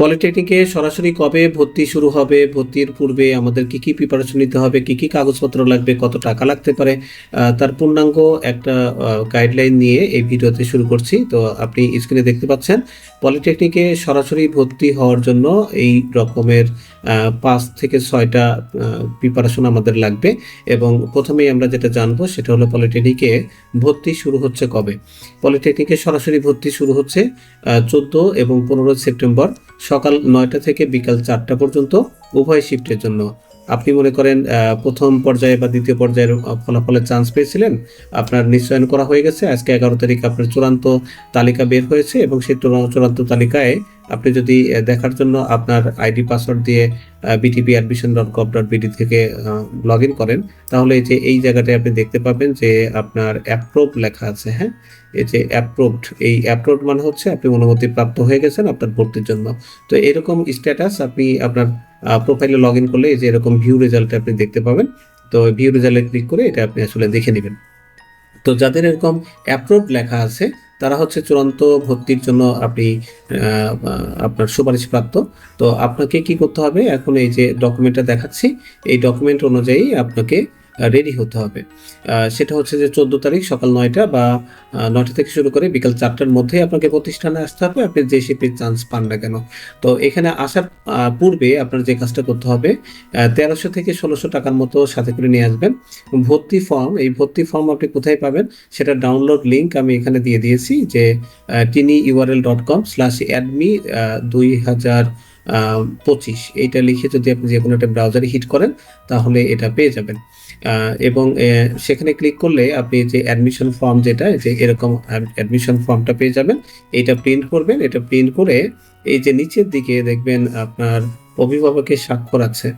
পলিটেকনিকে সরাসরি কবে ভর্তি শুরু হবে? ভর্তির পূর্বে আমাদের কি কি প্রিপারেশন নিতে হবে? কি কি কাগজপত্র লাগবে? কত টাকা লাগতে পারে? তার পূর্ণাঙ্গ একটা গাইডলাইন নিয়ে এই ভিডিওতে শুরু করছি। তো আপনি স্ক্রিনে দেখতে পাচ্ছেন, পলিটেকনিকে সরাসরি ভর্তি হওয়ার জন্য এই রকমের পাঁচ থেকে ছয়টা প্রিপারেশন আমাদের লাগবে। এবং প্রথমেই আমরা যেটা জানব সেটা হলো পলিটেকনিকে ভর্তি শুরু হচ্ছে কবে? পলিটেকনিকে সরাসরি ভর্তি শুরু হচ্ছে চোদ্দ এবং পনেরো সেপ্টেম্বর। সকাল নয়টা থেকে বিকাল চারটা পর্যন্ত উভয় শিফটের জন্য। আপনি মনে করেন প্রথম পর্যায়ে বা দ্বিতীয় পর্যায়ের ফলাফলের চান্স পেয়েছিলেন, আপনার নিশ্চয়ন করা হয়ে গেছে। আজকে এগারো তারিখ আপনার চূড়ান্ত তালিকা বের হয়েছে এবং সেই চূড়া- চূড়ান্ত তালিকায় আপনি যদি দেখার জন্য আপনার আইডি, পাসওয়ার্ড দিয়ে BTP admission dot gov dot BD থেকে লগ ইন করেন, তাহলে যে, এই জায়গাটায় আপনি দেখতে পাবেন যে আপনার অ্যাপ্রুভ লেখা আছে হ্যাঁ? এই যে অ্যাপ্রুভড এই অ্যাপ্রুভড মানে হচ্ছে আপনি অনুমতি প্রাপ্ত হয়ে গেছেন আপনার ভর্তির জন্য। তো এরকম স্ট্যাটাস আপনি আপনার প্রোফাইলে লগ ইন করলে এই যে এরকম ভিউ রেজাল্ট আপনি দেখতে পাবেন। তো ভিউ রেজাল্টে ক্লিক করে এটা আপনি আসলে দেখে নেবেন। তো যাদের এরকম অ্যাপ্রুভ লেখা আছে তারা হচ্ছে চূড়ান্ত ভর্তির জন্য আপনি আপনার সুপারিশপ্রাপ্ত। তো আপনাকে কি করতে হবে? এখন এই যে ডকুমেন্টটা দেখাচ্ছি, এই ডকুমেন্ট অনুযায়ী আপনাকে রেডি হতে হবে। সেটা হচ্ছে যে চোদ্দ তারিখ সকাল নয়টা বা নয়টা থেকে শুরু করে বিকাল চারটার মধ্যেই আপনাকে প্রতিষ্ঠানে আসতে হবে। আপনি যে শিপের চান্স পান না কেন। তো এখানে আসার পূর্বে আপনার যে কাজটা করতে হবে তেরোশো থেকে ষোলোশো টাকার মতো সাথে করে নিয়ে আসবেন। ভর্তি ফর্ম এই ভর্তি ফর্ম আপনি কোথায় পাবেন সেটা ডাউনলোড লিঙ্ক আমি এখানে দিয়ে দিয়েছি যে tiny URL dot com slash অ্যাডমি দুই হাজার পঁচিশ। এইটা লিখে যদি আপনি যে কোনো একটা ব্রাউজারে হিট করেন, তাহলে এটা পেয়ে যাবেন। এবং সেখানে ক্লিক করলে আপনি যে অ্যাডমিশন ফর্ম যেটা, যে এরকম অ্যাডমিশন ফর্মটা পেয়ে যাবেন এটা প্রিন্ট করবেন, এটা প্রিন্ট করে এই যে নিচের দিকে দেখবেন আপনার অভিভাবকের স্বাক্ষর আছে।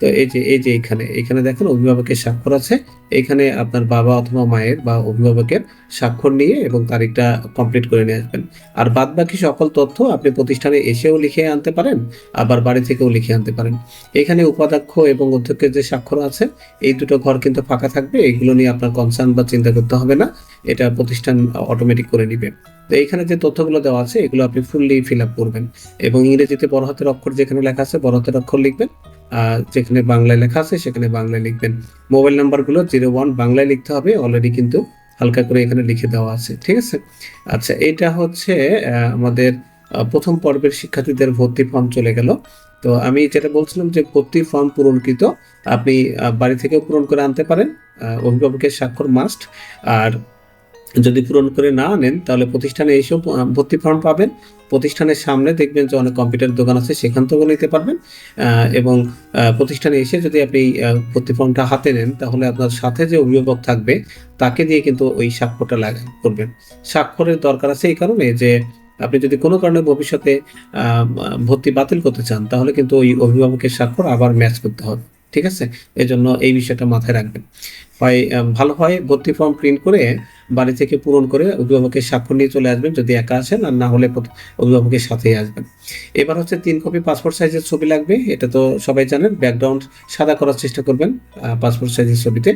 তো এই যে এই যে এখানে এখানে দেখেন অভিভাবকের স্বাক্ষর আছে। এখানে আপনার বাবা অথবা মায়ের বা অভিভাবকের স্বাক্ষর নিয়ে এবং তারিখটা কমপ্লিট করে নিয়ে আসবেন। আর বাদ বাকি সকল তথ্য আপনি প্রতিষ্ঠানে এসেও লিখে আনতে পারেন, আবার বাড়ি থেকেও লিখে আনতে পারেন। এখানে উপাধ্যক্ষ এবং অধ্যক্ষের যে স্বাক্ষর আছে, এই দুটো ঘর কিন্তু ফাঁকা থাকবে। এগুলো নিয়ে আপনার কনসার্ন বা চিন্তা করতে হবে না। এটা প্রতিষ্ঠান অটোমেটিক করে নিবে। তো এখানে যে তথ্যগুলো দেওয়া আছে, এগুলো আপনি ফুললি ফিল আপ করবেন। এবং ইংরেজিতে বড় হাতের অক্ষর যেখানে লেখা আছে, বড় হাতের অক্ষর লিখবেন। যেখানে বাংলায় লেখা আছে, সেখানে বাংলায় লিখবেন। মোবাইল নাম্বারগুলো জিরো ওয়ান বাংলায় লিখতে হবে অলরেডি কিন্তু হালকা করে এখানে লিখে দেওয়া আছে, ঠিক আছে? আচ্ছা এটা হচ্ছে আমাদের প্রথম পর্বের শিক্ষার্থীদের ভর্তি ফর্ম চলে গেল। তো আমি যেটা বলছিলাম যে ভর্তি ফর্ম পূরণকৃত, আপনি বাড়ি থেকেও পূরণ করে আনতে পারেন। অভিভাবকের স্বাক্ষর মাস্ট আর যদি পূরণ করে না আনেন তাহলে প্রতিষ্ঠানে আহ, ভর্তি ফর্ম পাবেন। প্রতিষ্ঠানের সামনে দেখবেন যে অনেক কম্পিউটার দোকান আছে সেখান থেকেও নিতে পারবেন। এবং প্রতিষ্ঠানে এসে যদি আপনি ভর্তি ফর্মটা হাতে নেন তাহলে আপনার সাথে যে অভিভাবক থাকবে তাকে দিয়ে কিন্তু ওই স্বাক্ষরটা লাগা করবেন। স্বাক্ষরের দরকার আছে এই কারণে যে আপনি যদি কোনো কারণে ভবিষ্যতে ভর্তি বাতিল করতে চান তাহলে কিন্তু ওই অভিভাবকের স্বাক্ষর আবার ম্যাচ করতে হবে। ঠিক আছে? এজন্য এই বিষয়টা মাথায় রাখবেন। হয় ভালো হয়, ভর্তি ফর্ম প্রিন্ট করে বাড়ি থেকে পূরণ করে অভিভাবকের স্বাক্ষর নিয়ে চলে আসবেন। যদি একা আসেন, আর না হলে অভিভাবকের সাথেই আসবেন। এবার হচ্ছে তিন কপি পাসপোর্ট সাইজের ছবি লাগবে। এটা তো সবাই জানেন ব্যাকগ্রাউন্ড সাদা করার চেষ্টা করবেন পাসপোর্ট সাইজের ছবিতে।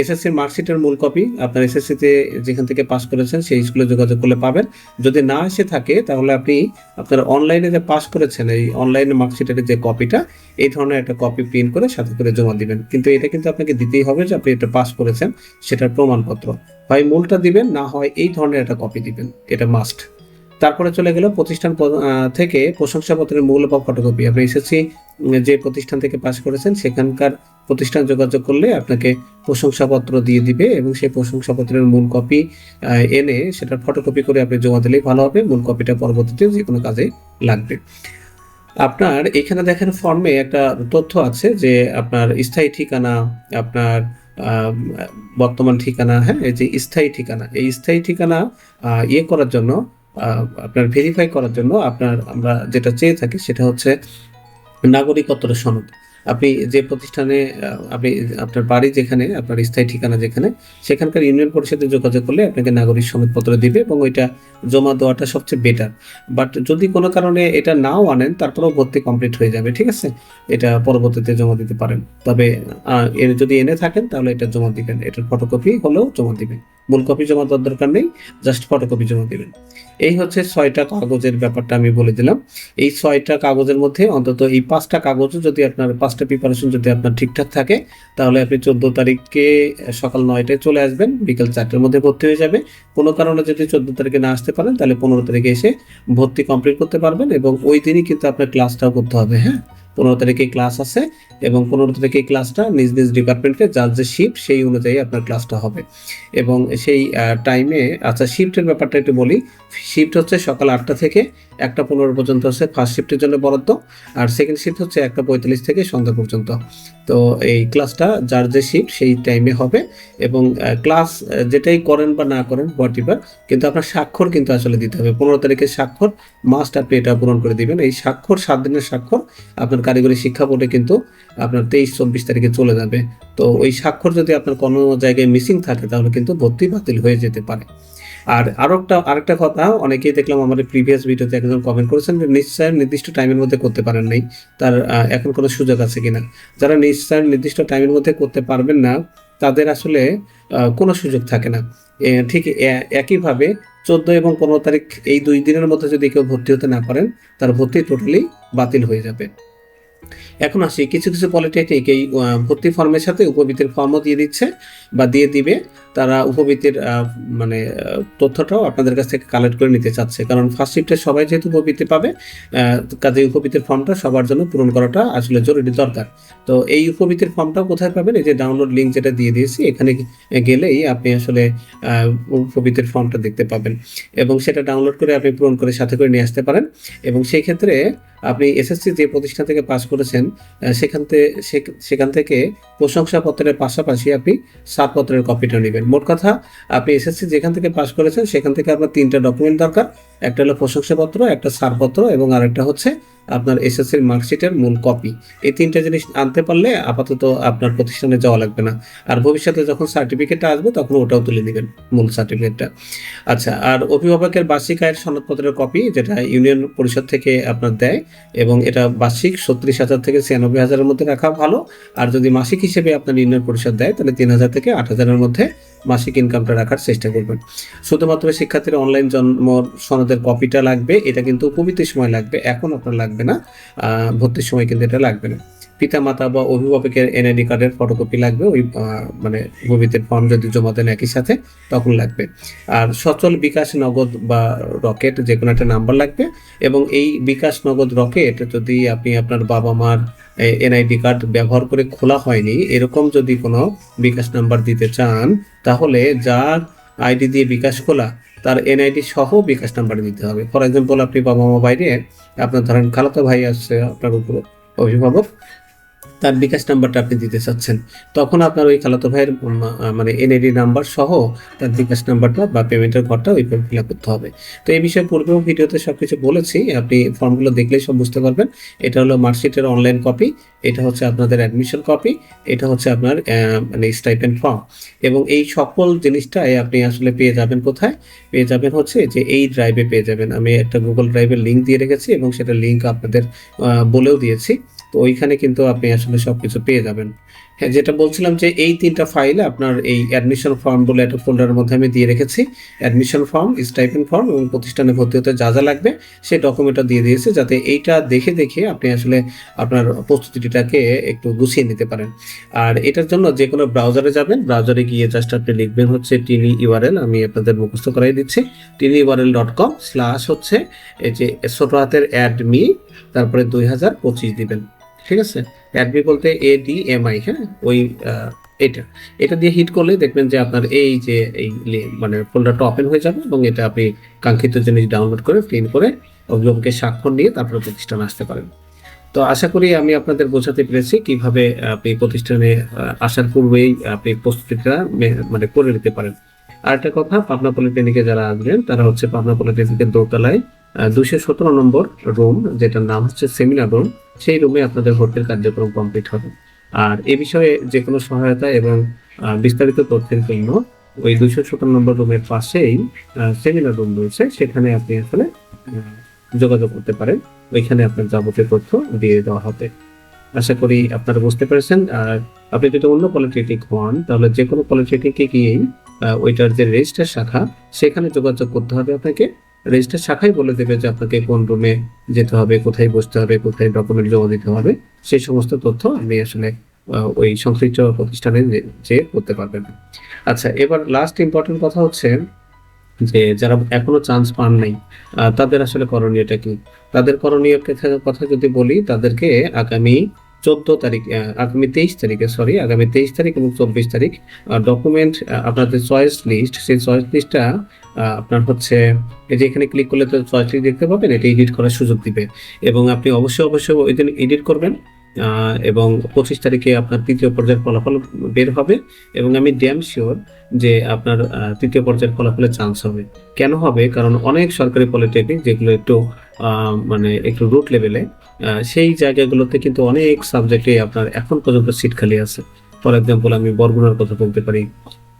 এসএসসির মার্কশিটের মূল কপি আপনার এসএসসিতে যেখান থেকে পাস করেছেন, সেই স্কুলে যোগাযোগ করলে পাবেন। যদি না এসে থাকে, তাহলে আপনি আপনার অনলাইনে যে পাস করেছেন, এই অনলাইনে মার্কশিটের যে কপিটা এই ধরনের একটা কপি প্রিন্ট করে সাথে করে জমা দিবেন। কিন্তু এটা কিন্তু আপনাকে দিতেই হবে যে আপনি এটা পাস করেছেন, সেটার প্রমাণপত্র। হয় মূলটা দিবেন, না হয় এই ধরনের একটা কপি দিবেন, এটা মাস্ট তারপরে চলে গেল প্রতিষ্ঠান থেকে প্রশংসাপত্রের মূল বা ফটোকপি আপনি এসেছি যে প্রতিষ্ঠান থেকে পাস করেছেন, সেখানকার প্রতিষ্ঠান যোগাযোগ করলে আপনাকে প্রশংসাপত্র দিয়ে দিবে এবং সেই প্রশংসাপত্রের মূল কপি এনে সেটার ফটোকপি করে আপনি জমা দিলেই ভালো হবে, মূল কপিটা পরবর্তীতে যে কোনো কাজে লাগবে। আপনার এখানে দেখেন ফর্মে একটা তথ্য আছে যে আপনার স্থায়ী ঠিকানা, আপনার বর্তমান ঠিকানা হ্যাঁ এই যে স্থায়ী ঠিকানা, এই স্থায়ী ঠিকানা ইয়ে করার জন্য আপনার ভেরিফাই করার জন্য আপনার, আমরা যেটা চেয়ে থাকি সেটা হচ্ছে নাগরিকত্বের সনদ। আপনি যে প্রতিষ্ঠানে আপনি আপনার বাড়ি যেখানে, আপনার স্থায়ী ঠিকানা যেখানে, সেখানকার ইউনিয়ন পরিষদে যোগাযোগ করলে আপনাকে নাগরিক সনদপত্র দিবে এবং ওইটা জমা দেওয়াটা সবচেয়ে বেটার বাট যদি কোনো কারণে এটা নাও আনেন, তারপরেও ভর্তি কমপ্লিট হয়ে যাবে, ঠিক আছে? এটা পরবর্তীতে জমা দিতে পারেন। তবে যদি এনে থাকেন, তাহলে এটা জমা দিবেন। এটার ফটোকপি হলেও জমা দিবেন। মূল কপি জমা দেওয়ার দরকার নেই জাস্ট ফটোকপি জমা দিবেন। এই হচ্ছে ছয়টা কাগজের ব্যাপারটা আমি বলে দিলাম। এই ছয়টা কাগজের মধ্যে অন্তত এই পাঁচটা কাগজও যদি আপনার, পাঁচটা প্রিপারেশন যদি আপনার ঠিকঠাক থাকে, তাহলে আপনি চোদ্দ তারিখে সকাল নয়টায় চলে আসবেন, বিকেল চারটের মধ্যে ভর্তি হয়ে যাবে। কোনো কারণে যদি চোদ্দ তারিখে না আসতে পারেন, তাহলে পনেরো তারিখে এসে ভর্তি কমপ্লিট করতে পারবেন এবং ওই দিনই কিন্তু আপনার ক্লাসটাও করতে হবে হ্যাঁ? পনেরো তারিখে ক্লাস আছে এবং পনেরো তারিখে ক্লাসটা নিজ নিজ ডিপার্টমেন্টে যার যে শিফট সেই অনুযায়ী আপনার ক্লাসটা হবে। এবং সেই টাইমে আচ্ছা শিফটের ব্যাপারটা একটু বলি। শিফট হচ্ছে সকাল আটটা থেকে একটা পনেরো পর্যন্ত হচ্ছে ফার্স্ট শিফটের জন্য বরাদ্দ আর সেকেন্ড শিফট হচ্ছে একটা পঁয়তাল্লিশ থেকে সন্ধ্যা পর্যন্ত। তো এই ক্লাসটা যার যে শিফট সেই টাইমে হবে এবং ক্লাস যেটাই করেন বা না করেন হোয়াট কিন্তু আপনার স্বাক্ষর কিন্তু আসলে দিতে হবে। পনেরো তারিখের স্বাক্ষর মাস্ট আপনি এটা পূরণ করে দিবেন। এই স্বাক্ষর, সাত দিনের স্বাক্ষর আপনার কারিগরি শিক্ষা বোর্ডে কিন্তু আপনার তেইশ, চব্বিশ তারিখে চলে যাবে। তো ওই স্বাক্ষর যদি আপনার কোনো জায়গায় মিসিং থাকে, তাহলে কিন্তু ভর্তি বাতিল হয়ে যেতে পারে। আর আরও একটা আরেকটা কথা, অনেকেই দেখলাম আমাদের প্রিভিয়াস ভিডিওতে একজন কমেন্ট করেছেন যে নিশ্চয় নির্দিষ্ট টাইমের মধ্যে করতে পারেন নাই। তার এখন কোনো সুযোগ আছে কিনা? যারা নিশ্চয় নির্দিষ্ট টাইমের মধ্যে করতে পারবেন না, তাদের আসলে কোনো সুযোগ থাকে না। ঠিক একইভাবে চোদ্দ এবং পনেরো তারিখ এই দুই দিনের মধ্যে যদি কেউ ভর্তি হতে না পারেন, তার ভর্তি টোটালি বাতিল হয়ে যাবে। এখন আসি, কিছু কিছু পলিটেকনিক এই ভর্তি ফর্মের সাথে উপবৃত্তির ফর্মও দিয়ে দিচ্ছে বা দিয়ে দিবে। তারা উপবৃত্তির মানে তথ্যটাও আপনাদের কাছ থেকে কালেক্ট করে নিতে চাচ্ছে। কারণ ফার্স্ট শিফটে সবাই যেহেতু উপবৃত্তি পাবে কাজে উপবৃত্তির ফর্মটা সবার জন্য পূরণ করাটা আসলে জরুরি দরকার। তো এই উপবৃত্তির ফর্মটাও কোথায় পাবেন? এই যে ডাউনলোড লিঙ্ক যেটা দিয়ে দিয়েছি, এখানে গেলেই আপনি আসলে উপবৃত্তির ফর্মটা দেখতে পাবেন। এবং সেটা ডাউনলোড করে আপনি পূরণ করে সাথে করে নিয়ে আসতে পারেন। এবং সেই ক্ষেত্রে আপনি এসএসসি যে প্রতিষ্ঠান থেকে পাস করেছেন সেখান থেকে সেখান থেকে প্রশংসাপত্রের পাশাপাশি আপনি সাতপত্রের কপিটা নেবেন। মোট কথা, আপনি এসএসসি যেখান থেকে পাস করেছেন, সেখান থেকে আপনার তিনটা ডকুমেন্ট দরকার। একটা হলো প্রশংসাপত্র, একটা সারপত্র এবং আরেকটা হচ্ছে আপনার এসএসসির মার্কশিটের মূল কপি এই তিনটা জিনিস আনতে পারলে আপাতত আপনার প্রতিষ্ঠানে যাওয়া লাগবে না। আর ভবিষ্যতে যখন সার্টিফিকেটটা আসবে, তখন ওটাও তুলে নেবেন, মূল সার্টিফিকেটটা আচ্ছা আর অভিভাবকের বার্ষিক আয়ের সনদপত্রের কপি যেটা ইউনিয়ন পরিষদ থেকে আপনার দেয়, এবং এটা বার্ষিক ছত্রিশ হাজার থেকে ছিয়ানব্বই হাজারের মধ্যে রাখা ভালো। আর যদি মাসিক হিসেবে আপনার ইউনিয়ন পরিষদ দেয়, তাহলে তিন হাজার থেকে আট হাজারের মধ্যে মাসিক ইনকামটা রাখার চেষ্টা করবেন। শুধুমাত্র শিক্ষার্থীর অনলাইন জন্ম সনদের কপিটা লাগবে, এটা কিন্তু উপবৃত্তির সময় লাগবে, এখন আপনার লাগবে না। ভর্তির সময় কিন্তু এটা লাগবে না। পিতা মাতা বা অভিভাবকের এনআইডি কার্ডের ফটোকপি লাগবে, ওই মানে উপবৃত্তির ফর্ম যদি জমা দেন একই সাথে, তখন লাগবে। আর সচল বিকাশ নগদ বা রকেট যে কোনো একটা নাম্বার লাগবে এবং এই বিকাশ নগদ রকেট যদি আপনি আপনার বাবা মার এনআইডি কার্ড ব্যবহার করে খোলা হয়নি, এরকম যদি কোনো বিকাশ নাম্বার দিতে চান, তাহলে যার আইডি দিয়ে বিকাশ খোলা তার এনআইডি সহ বিকাশ নাম্বার দিতে হবে। ফর এক্সাম্পল আপনি বাবা মা বাইরে, আপনার ধরেন খালাতো ভাই আসছে আপনার উপর, অভিভাবক তার বিকাশ নাম্বারটা আপনি দিতে চাচ্ছেন। তখন আপনার ওই খালাতো ভাইয়ের মানে এনআইডি নাম্বার সহ তার বিকাশ নাম্বারটা বা পেমেন্টের ঘরটা ওইভাবে ফিল আপ করতে হবে। তো এই বিষয়ে পূর্বেও ভিডিওতে সব কিছু বলেছি, আপনি ফর্মগুলো দেখলেই সব বুঝতে পারবেন। এটা হলো মার্কশিটের অনলাইন কপি এটা হচ্ছে আপনাদের অ্যাডমিশন কপি এটা হচ্ছে আপনার মানে স্টাইপেন্ড ফর্ম এবং এই সকল জিনিসটাই আপনি আসলে পেয়ে যাবেন কোথায়? পেয়ে যাবেন হচ্ছে যে এই ড্রাইভে পেয়ে যাবেন। আমি একটা গুগল ড্রাইভের লিঙ্ক দিয়ে রেখেছি এবং সেটা লিঙ্ক আপনাদের বলেও দিয়েছি। তো ওইখানে কিন্তু আপনি আসলে সব কিছু পেয়ে যাবেন। হ্যাঁ যেটা বলছিলাম যে এই তিনটা ফাইলে আপনার এই অ্যাডমিশন ফর্ম বলে একটা ফোল্ডারের মধ্যে আমি দিয়ে রেখেছি। অ্যাডমিশন ফর্ম স্টাইপেন ফর্ম এবং প্রতিষ্ঠানে ভর্তি হতে যা যা লাগবে সেই ডকুমেন্টটা দিয়ে দিয়েছে যাতে এইটা দেখে দেখে আপনি আসলে আপনার প্রস্তুতিটাকে একটু গুছিয়ে নিতে পারেন। আর এটার জন্য যে কোনো ব্রাউজারে যাবেন। ব্রাউজারে গিয়ে জাস্ট আপনি লিখবেন হচ্ছে টিনি ইউআরএল আমি আপনাদের মুখস্থ করাই দিচ্ছি। Tiny URL dot com slash হচ্ছে এই যে ছোট হাতের অ্যাডমি তারপরে দুই হাজার পঁচিশ দিবেন। ঠিক আছে? অ্যাডমি বলতে এ ডি এম আই হ্যাঁ? ওই এটা। এটা দিয়ে হিট করলে দেখবেন যে আপনার এই যে এই মানে ফোল্ডারটা ওপেন হয়ে যাবে এবং এটা আপনি কাঙ্ক্ষিত জিনিস ডাউনলোড করে প্রিন্ট করে অভিভাবকের স্বাক্ষর নিয়ে তারপরে প্রতিষ্ঠানে আসতে পারেন। তো আশা করি আমি আপনাদের বোঝাতে পেরেছি কীভাবে আপনি প্রতিষ্ঠানে আসার পূর্বেই আপনি প্রস্তুতিটা মানে করে নিতে পারেন। আরেকটা কথা, পাবনা পলিটেকনিকে যারা আসবেন, তারা হচ্ছে পাবনা পলিটেকনিকের দোতলায় দুশো সতেরো নম্বর রুম, যেটার নাম হচ্ছে সেমিনার রুম, সেই রুমে আপনাদের ভর্তির কার্যক্রম কমপ্লিট হবে। আর এ বিষয়ে যে কোনো সহায়তা এবং বিস্তারিত তথ্যের জন্য ওই দুশো সতেরো নম্বর রুমের পাশেই সেমিনার রুম রয়েছে। সেখানে আপনি আসলে যোগাযোগ করতে পারেন। ওইখানে আপনার যাবতীয় তথ্য দিয়ে দেওয়া হবে। আশা করি আপনারা বুঝতে পেরেছেন। আর আপনি যদি অন্য পলিটেকনিক হন, তাহলে যে কোনো পলিটেকনিকে গিয়েই ওইটার যে রেজিস্টার শাখা, সেখানে যোগাযোগ করতে হবে আপনাকে। রেজিস্টার শাখাই বলে দেবে যে আপনাকে কোন রুমে যেতে হবে, কোথায় বসতে হবে, কোথায় ডকুমেন্ট জমা দিতে হবে, সেই সমস্ত তথ্য আপনি আসলে ওই সংশ্লিষ্ট প্রতিষ্ঠানে যে- করতে পারবেন। আচ্ছা এবার লাস্ট ইম্পর্টেন্ট কথা হচ্ছে যে, যারা এখনও চান্স পান নাই তাদের আসলে করণীয়টা কি? তাদের করণীয় কথা যদি বলি, তাদেরকে আগামী চোদ্দ তারিখ আগামী তেইশ তারিখে সরি আগামী তেইশ তারিখ এবং চব্বিশ তারিখ ডকুমেন্ট আপনার যে চয়েস লিস্ট সেই চয়েস লিস্টটা আপনার হচ্ছে, এই যে এখানে ক্লিক করলে তো চয়েস লিস্ট দেখতে পাবেন, এটা এডিট করার সুযোগ দিবে। এবং আপনি অবশ্যই অবশ্যই ওই দিন এডিট করবেন। এবং পঁচিশ তারিখে আপনার তৃতীয় পর্যায়ের ফলাফল বের হবে এবং আমি ড্যাম শিওর যে আপনার তৃতীয় পর্যায়ের ফলাফলের চান্স হবে। কেন হবে? কারণ অনেক সরকারি পলিটেকনিক যেগুলো একটু মানে একটু রুট লেভেলে সেই জায়গাগুলোতে কিন্তু অনেক সাবজেক্টে আপনার এখন পর্যন্ত সিট খালি আছে। ফর এক্সাম্পল আমি বরগুনার কথা বলতে পারি।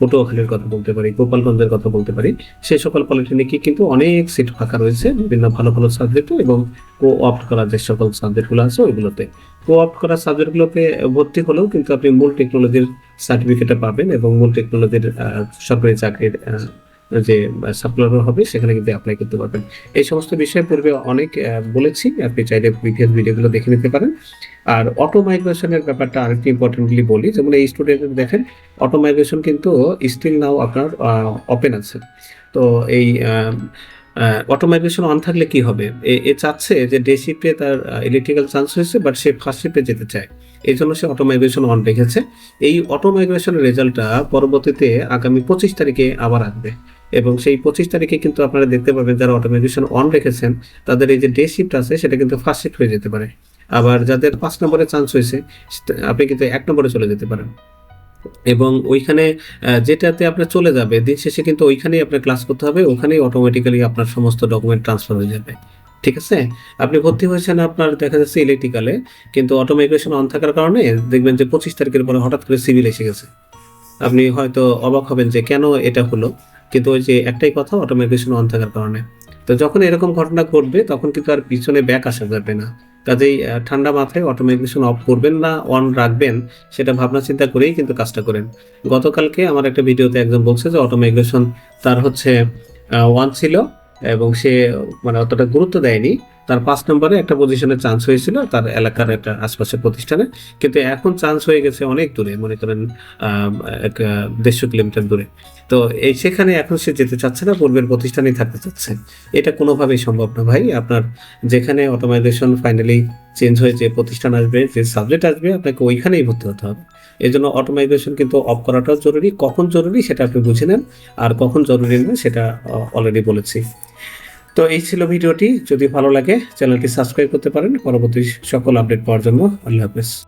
পটুয়াখালীর কথা বলতে পারি, গোপালগঞ্জের কথা বলতে পারি, সেই সকল পলিটেকনিকে কিন্তু অনেক সিট ফাঁকা রয়েছে, বিভিন্ন ভালো ভালো সাবজেক্ট এবং কো অপ্ট করা যে সকল সাবজেক্টগুলো আছে ওইগুলোতে। কো অপ্ট করা সাবজেক্টগুলোতে ভর্তি হলেও কিন্তু আপনি মূল টেকনোলজির সার্টিফিকেটটা পাবেন এবং মূল টেকনোলজির সরকারি চাকরির যে সাপ্লার হবে, সেখানে কিন্তু অ্যাপ্লাই করতে পারবেন। এই সমস্ত বিষয়ে পূর্বে অনেক বলেছি, আপনি চাইলে প্রিভিয়াস ভিডিওগুলো দেখে নিতে পারেন। আর অটো মাইগ্রেশনের ব্যাপারটা আরেকটি ইম্পর্টেন্টলি বলি, যেমন এই স্টুডেন্ট দেখেন অটো মাইগ্রেশন কিন্তু স্টিল নাও আপনার ওপেন আছে। তো এই অটো মাইগ্রেশন অন থাকলে কি হবে? এ- চাচ্ছে যে ডে শিফটে তার ইলেকট্রিক্যাল চান্স হয়েছে বাট সে ফার্স্ট শিফটে যেতে চায়। এই জন্য সে অটো মাইগ্রেশন অন রেখেছে। এই অটো মাইগ্রেশনের রেজাল্টটা পরবর্তীতে আগামী পঁচিশ তারিখে আবার আসবে। এবং সেই পঁচিশ তারিখে কিন্তু আপনারা দেখতে পাবেন যারা অটো মাইগ্রেশন অন রেখেছেন, তাদের এই যে ডে শিফট আছে, সেটা কিন্তু ফার্স্ট শিফট হয়ে যেতে পারে। আবার যাদের পাঁচ নম্বরে চান্স হয়েছে আপনি কিন্তু এক নম্বরে চলে যেতে পারেন। এবং ওইখানে যেটাতে আপনার চলে যাবে, দিন শেষে কিন্তু ওইখানেই আপনার ক্লাস করতে হবে, ওখানেই অটোমেটিক্যালি আপনার সমস্ত ডকুমেন্ট ট্রান্সফার হয়ে যাবে। ঠিক আছে? আপনি ভর্তি হয়েছেন আপনার, দেখা যাচ্ছে ইলেকট্রিক্যালে কিন্তু অটোমাইগ্রেশন অন থাকার কারণে দেখবেন যে পঁচিশ তারিখের পরে হঠাৎ করে সিভিল এসে গেছে। আপনি হয়তো অবাক হবেন যে কেন এটা হলো? কিন্তু ওই যে একটাই কথা অটোমাইগ্রেশন অন থাকার কারণে। তো যখন এরকম ঘটনা ঘটবে, তখন কিন্তু আর পিছনে ব্যাক আসা যাবে না। কাজেই ঠান্ডা মাথায় অটোমেশন অফ করবেন না অন রাখবেন, সেটা ভাবনা চিন্তা করেই কিন্তু কাজটা করেন। গতকালকে আমার একটা ভিডিওতে একজন বলছে যে অটোমাইগ্রেশন তার হচ্ছে ওয়ান ছিল এবং সে মানে অতটা গুরুত্ব দেয়নি। তার পাঁচ নম্বরে একটা পজিশনে চান্স হয়েছিল, তার এলাকার একটা আশপাশের প্রতিষ্ঠানে। কিন্তু এখন চান্স হয়ে গেছে অনেক দূরে, মনে করেন এক দেড়শো কিলোমিটার দূরে। তো এই সেখানে এখন সে যেতে চাচ্ছে না, পূর্বের প্রতিষ্ঠানেই থাকতে চাচ্ছে। এটা কোনোভাবেই সম্ভব না ভাই। আপনার যেখানে অটোমাইজেশন ফাইনালি চেঞ্জ হয়ে যে প্রতিষ্ঠান আসবে, যে সাবজেক্ট আসবে, আপনাকে ওইখানেই ভর্তি হতে হবে। এই জন্য অটোমাইজেশন কিন্তু অফ করাটাও জরুরি। কখন জরুরি সেটা আপনি বুঝে নেন, আর কখন জরুরি না সেটা অলরেডি বলেছি। তো এই ছিল ভিডিওটি। যদি ভালো লাগে, চ্যানেলটি সাবস্ক্রাইব করতে পারেন। পরবর্তী সকল আপডেট পাওয়ার জন্য আল্লাহ হাফেজ।